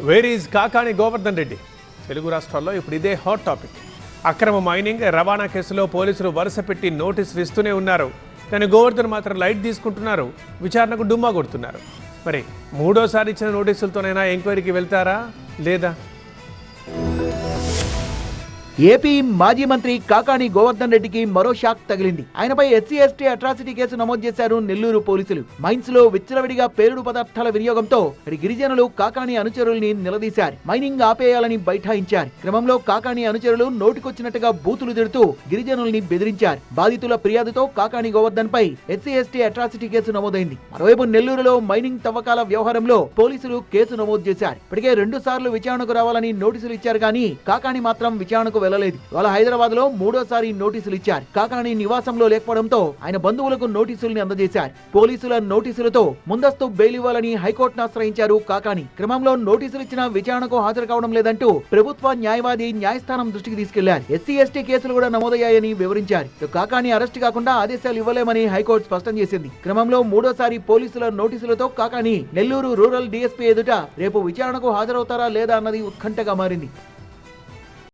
Wear is Kakani Govardhan Reddy Telugu రాష్ట్రాల్లో ఇప్పుడు ఇదే హాట్ టాపిక్ అక్రమ మైనింగ్ రవాణా కేసులో పోలీసులు వరుస పెట్టి నోటీసులు ఇస్తూనే ఉన్నారు. కానీ గోవర్ధన్ మాత్రం లైట్ తీసుకుంటున్నారు. విచారణకు డుమ్మా కొడుతున్నారు. మరి మూడోసారి ఇచ్చిన నోటీసులతోనైనా ఎంక్వైరీకి వెళ్తారా? లేదా? ఏపీ మాజీ మంత్రి కాకాని గోవర్ధన్ రెడ్డికి మరో షాక్ తగిలింది. ఆయనపై ఎస్సీ ఎస్టీ అట్రాసిటీ కేసు నమోదు చేశారు నెల్లూరు పోలీసులు. మైన్స్లో విచ్చలవిడిగా పేరుడు పదార్థాల వినియోగంతో గిరిజనులు కాకాణి అనుచరుల్ని నిలదీశారు. మైనింగ్ ఆపేయాలని బైఠాయించారు. క్రమంలో కాకాణి అనుచరులు నోటికొచ్చినట్టుగా బూతులు తిడుతూ గిరిజనుల్ని బెదిరించారు. బాధితుల ఫిర్యాదుతో కాకాణి గోవర్ధన్ పై ఎస్సీ ఎస్టీ అట్రాసిటీ కేసు నమోదైంది. మరోవైపు నెల్లూరులో మైనింగ్ తవ్వకాల వ్యవహారంలో పోలీసులు కేసు నమోదు చేశారు. ఇప్పటికే రెండు సార్లు విచారణకు రావాలని నోటీసులు ఇచ్చారు కానీ కాకాని మాత్రం విచారణకు వెళ్ళలేదు వాళ్ళ హైదరాబాద్లో మూడోసారి నోటీసులు ఇచ్చారు. కాకాని నివాసంలో లేకపోవడంతో ఆయన బంధువులకు నోటీసుల్ని అందజేశారు. పోలీసుల నోటీసులతో ముందస్తు బెయిల్ ఇవ్వాలని హైకోర్టును ఆశ్రయించారు కాకాని. క్రమంలో నోటీసులు ఇచ్చిన విచారణకు హాజరు కావడం లేదంటూ ప్రభుత్వ న్యాయవాది న్యాయస్థానం దృష్టికి తీసుకెళ్ళారు. ఎస్సీ ఎస్టీ కేసులు కూడా నమోదయ్యాయని వివరించారు. కాకాని అరెస్ట్ కాకుండా ఆదేశాలు ఇవ్వలేమని హైకోర్టు స్పష్టం చేసింది. క్రమంలో మూడోసారి పోలీసుల నోటీసులతో కాకాని నెల్లూరు రూరల్ డీఎస్పీ ఎదుట రేపు విచారణకు హాజరవుతారా లేదా అన్నది ఉత్కంఠగా మారింది.